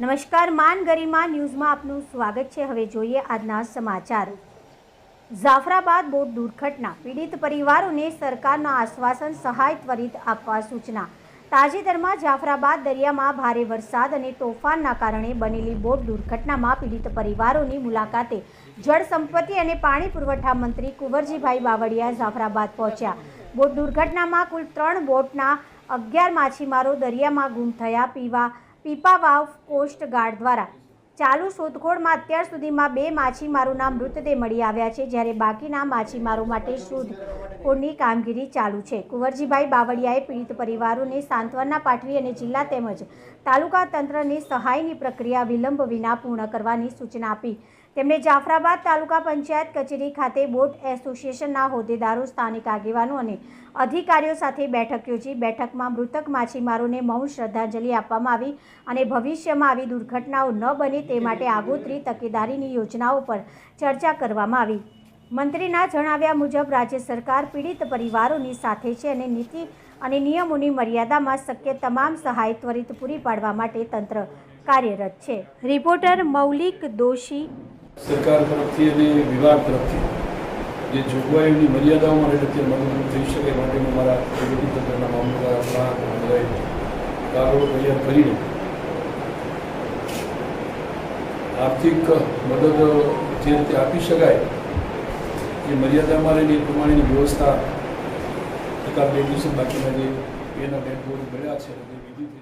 નમસ્કાર, માન ગરિમા ન્યૂઝમાં આપનું સ્વાગત છે. હવે જોઈએ આજના સમાચાર. જાફરાબાદ બોટ દુર્ઘટના. પીડિત પરિવારોને સરકારના આશ્વાસન સહાય ત્વરિત આપવા સૂચના. તાજેતરમાં જાફરાબાદ દરિયામાં ભારે વરસાદ અને તોફાનના કારણે બનેલી બોટ દુર્ઘટનામાં પીડિત પરિવારોની મુલાકાતે જળ સંપત્તિ અને પાણી પુરવઠા મંત્રી કુંવરજીભાઈ બાવળિયા જાફરાબાદ પહોંચ્યા. બોટ દુર્ઘટનામાં કુલ ત્રણ બોટના અગિયાર માછીમારો દરિયામાં ગુમ થયા. પીવા પીપાવાવ કોસ્ટ ગાર્ડ દ્વારા ચાલુ શોધખોળમાં અત્યાર સુધીમાં બે માછીમારોના મૃતદેહ મળી આવ્યા છે, જ્યારે બાકીના માછીમારો માટે શોધખોળની કામગીરી ચાલુ છે. કુંવરજીભાઈ બાવળિયાએ પીડિત પરિવારોને સાંત્વના પાઠવી અને જિલ્લા તેમજ તાલુકા તંત્રને સહાયની પ્રક્રિયા વિલંબ વિના પૂર્ણ કરવાની સૂચના આપી. તેમણે જાફરાબાદ તાલુકા પંચાયત કચેરી ખાતે બોટ એસોસિએશનના હોદ્દેદારો, સ્થાનિક આગેવાનો અને અધિકારીઓ સાથે બેઠક યોજી. બેઠકમાં મૃતક માછીમારોને મૌન શ્રદ્ધાંજલિ આપવામાં આવી અને ભવિષ્યમાં આવી દુર્ઘટનાઓ ન બને તે માટે આગોતરી તકેદારીની યોજનાઓ પર ચર્ચા કરવામાં આવી. મંત્રીના જણાવ્યા મુજબ રાજ્ય સરકાર પીડિત પરિવારોની સાથે છે અને નીતિ અને નિયમોની મર્યાદામાં શક્ય તમામ સહાય ત્વરિત પૂરી પાડવા માટે તંત્ર કાર્યરત છે. રિપોર્ટર મૌલિક દોશી. સરકાર તરફથી અને વિભાગ તરફથી જે જોગવાઈઓની મર્યાદાઓમાં રહેલી તે મદદરૂપ થઈ શકે માટેનું મારા તંત્રના મામલતદાર તૈયાર કરીને આર્થિક મદદ જે રીતે આપી શકાય, એ મર્યાદામાં રહેલી એ પ્રમાણેની વ્યવસ્થા તથા બે દિવસે બાકીના જે એના બેંક બોર્ડ મળ્યા છે